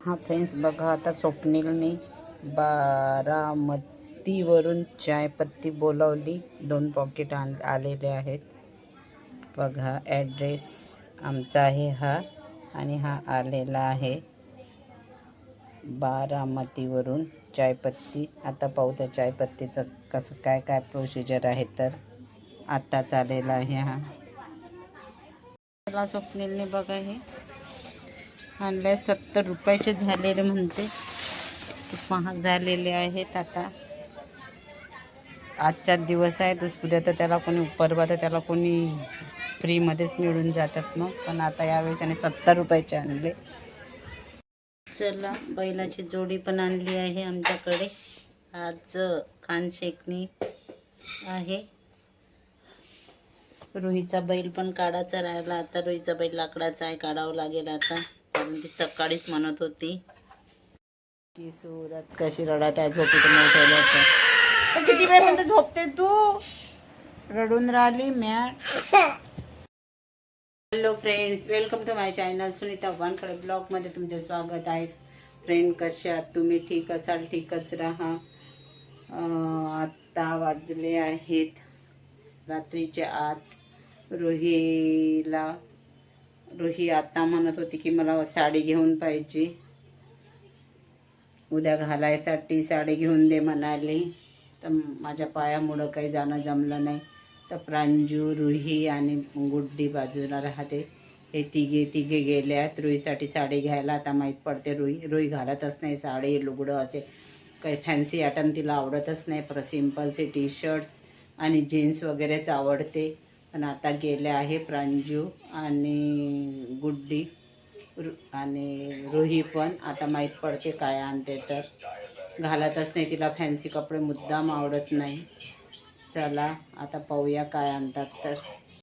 हा फ्रेंड्स बघा आता स्वप्नीलने बारामतीवरून चायपत्ती बोलावली. दोन पॉकेट आण आलेले आहेत. बघा ॲड्रेस आमचा आहे हा आणि हा आलेला आहे. बारामतीवरून चायपत्ती. आता पाहू त्या चायपत्तीचं कसं काय काय प्रोसिजर आहे तर. आत्ताच आलेला आहे हा. त्याला स्वप्नीलने बघा हे. आणल्या सत्तर रुपयाचे झालेले म्हणते. खूप महाग झालेले आहेत आता. आजचा दिवस आहे. दुस उद्या तर त्याला कोणी परवा तर त्याला कोणी फ्रीमध्येच मिळून जातात मग पण आता यावेळेस त्याने सत्तर रुपयाचे आणले. चला बैलाची जोडी पण आणली आहे आमच्याकडे. आज खान शेकणी आहे. रुहीचा बैल पण काढायचा राहिला. आता रुहीचा बैल लाकडाचा आहे. काढावं लागेल आता. कारण ती सकाळीच म्हणत होती. की सुरत कशी रडत आहे तर किती वेळ म्हणते झोपते तू? रडून राहिली म्या. Hello friends welcome to my channel Sunita Wankhede ब्लॉगमध्ये तुमचे स्वागत आहे. फ्रेंड कसे आहात तुम्ही? ठीक असाल? ठीकच राहा. आत्ता वाजले आहेत. रात्रीचे आठ रोहीला रोही आत्ता म्हणत होती की मला साडी घेऊन पाहिजे. उद्या घालायसाठी साडी घेऊन दे म्हणाली. तर माझ्या पायामुळं काही जाणं जमलं नाही. तर प्रांजू रुही आणि गुड्डी बाजूला राहते. हे तिघे तिघे गेले आहेत रुईसाठी साडी घ्यायला आता माहीत पडते. रुई रुई घालतच नाही. साडी लुगडं असे काही फॅन्सी आयटम तिला आवडतच नाही. पर सिम्पलचे टी शर्ट्स आणि जीन्स वगैरेच आवडते. पण आता गेले आहे प्रांजू आणि गुड्डी आणि रुही पण. आता माहीत पडते काय आणते तर. घालतच नाही तिला फॅन्सी कपडे मुद्दाम आवडत नाही. चला आता पाहूया काय आणतात तर.